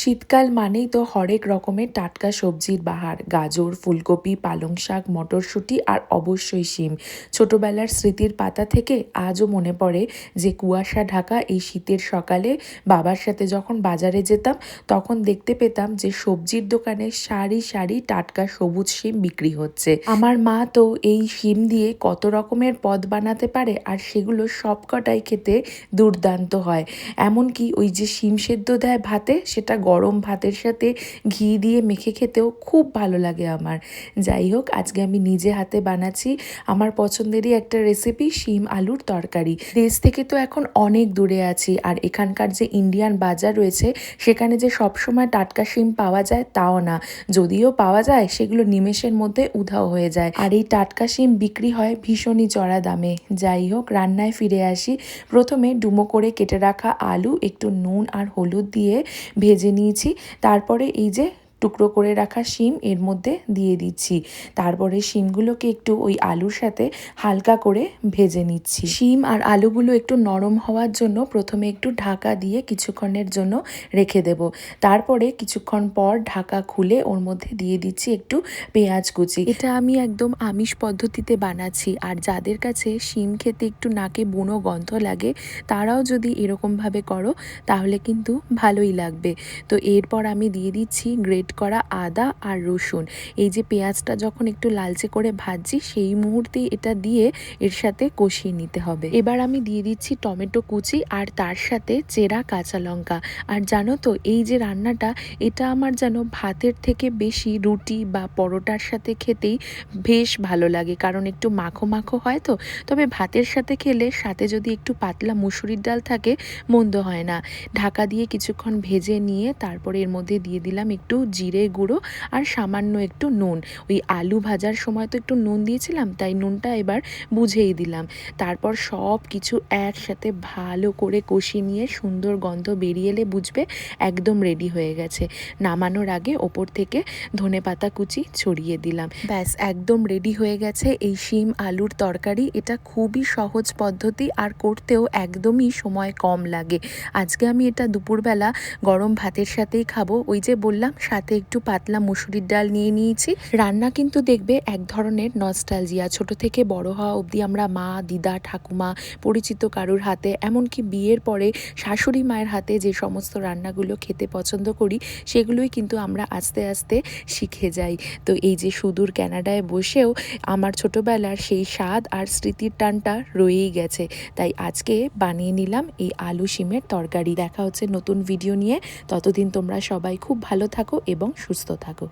শীতকাল মানেই তো হরেক রকমের টাটকা সবজির বাহার। গাজর, ফুলকপি, পালং শাক, মটরশুঁটি আর অবশ্যই শিম। ছোটবেলার স্মৃতির পাতা থেকে আজও মনে পড়ে যে কুয়াশা, ঢাকা এই শীতের সকালে বাবার সাথে যখন বাজারে যেতাম, তখন দেখতে পেতাম যে সবজির দোকানে সারি সারি টাটকা সবুজ শিম বিক্রি হচ্ছে। আমার মা তো এই শিম দিয়ে কত রকমের পদ বানাতে পারে আর সেগুলো সবকটাই খেতে দুর্দান্ত হয়। এমনকি ওই যে শিম সেদ্ধ দেয় ভাতে, সেটা গরম ভাতের সাথে ঘি দিয়ে মেখে খেতেও খুব ভালো লাগে আমার। যাই হোক, আজকে আমি নিজে হাতে বানাচ্ছি আমার পছন্দেরই একটা রেসিপি শিম আলুর তরকারি। দেশ থেকে তো এখন অনেক দূরে আছি আর এখানকার যে ইন্ডিয়ান বাজার রয়েছে, সেখানে যে সবসময় টাটকা শিম পাওয়া যায় তাও না। যদিও পাওয়া যায়, সেগুলো নিমেষের মধ্যে উধাও হয়ে যায়। আর এই টাটকা শিম বিক্রি হয় ভীষণই চড়া দামে। যাই হোক, রান্নায় ফিরে আসি। প্রথমে ডুমো করে কেটে রাখা আলু, একটু নুন আর হলুদ দিয়ে ভেজে নিয়েছি। তারপরে এই যে টুকরো করে রাখা শিম এর মধ্যে দিয়ে দিচ্ছি। তারপরে শিমগুলোকে একটু ওই আলুর সাথে হালকা করে ভেজে নিচ্ছি। শিম আর আলুগুলো একটু নরম হওয়ার জন্য প্রথমে একটু ঢাকা দিয়ে কিছুক্ষণের জন্য রেখে দেব। তারপরে কিছুক্ষণ পর ঢাকা খুলে ওর মধ্যে দিয়ে দিচ্ছি একটু পেঁয়াজ কুচি। এটা আমি একদম আমিষ পদ্ধতিতে বানাচ্ছি আর যাদের কাছে শিম খেতে একটু নাকে বুনো গন্ধ লাগে, তারাও যদি এরকমভাবে করো, তাহলে কিন্তু ভালোই লাগবে। তো এরপর আমি দিয়ে দিচ্ছি গ্রেট করা আদা আর রসুন। এই যে পেঁয়াজটা যখন একটু লালচে করে ভাজছি, সেই মুহূর্তেই এটা দিয়ে এর সাথে কষিয়ে নিতে হবে। এবার আমি দিয়ে দিচ্ছি টমেটো কুচি আর তার সাথে চেরা কাঁচা লঙ্কা। আর জানো তো, এই যে রান্নাটা, এটা আমার যেন ভাতের থেকে বেশি রুটি বা পরোটার সাথে খেতেই বেশ ভালো লাগে। কারণ একটু মাখো মাখো হয় তো, তবে ভাতের সাথে খেলে সাথে যদি একটু পাতলা মুসুরির ডাল থাকে, মন্দ হয় না। ঢাকা দিয়ে কিছুক্ষণ ভেজে নিয়ে তারপরে এর মধ্যে দিয়ে দিলাম একটু জিরে গুঁড়ো আর সামান্য একটু নুন। ওই আলু ভাজার সময় তো একটু নুন দিয়েছিলাম, তাই নুনটা এবার বুঝেই দিলাম। তারপর সব কিছু একসাথে ভালো করে কষিয়ে নিয়ে সুন্দর গন্ধ বেরিয়ে এলে বুঝবে একদম রেডি হয়ে গেছে। নামানোর আগে ওপর থেকে ধনে পাতা কুচি ছড়িয়ে দিলাম। ব্যাস, একদম রেডি হয়ে গেছে এই শিম আলুর তরকারি। এটা খুবই সহজ পদ্ধতি আর করতেও একদমই সময় কম লাগে। আজকে আমি এটা দুপুরবেলা গরম ভাতের সাথেই খাব। ওই যে বললাম, সাথে একটু পাতলা মুসুরির ডাল নিয়ে নিয়েছি। রান্না কিন্তু দেখবে এক ধরনের নস্টালজিয়া ছোট থেকে বড় হওয়া অবধি আমরা মা, দিদা, ঠাকুমা, পরিচিত কারুর হাতে, এমনকি বিয়ের পরে শাশুড়ি মায়ের হাতে যে সমস্ত রান্নাগুলো খেতে পছন্দ করি, সেগুলোই কিন্তু আমরা আস্তে আস্তে শিখে যাই। তো এই যে সুদূর ক্যানাডায় বসেও আমার ছোটবেলার সেই স্বাদ আর স্মৃতির টানটা রয়েই গেছে। তাই আজকে বানিয়ে নিলাম এই আলু শিমের তরকারি। দেখা হচ্ছে নতুন ভিডিও নিয়ে। ততদিন তোমরা সবাই খুব ভালো থাকো এবং সুস্থ থাকো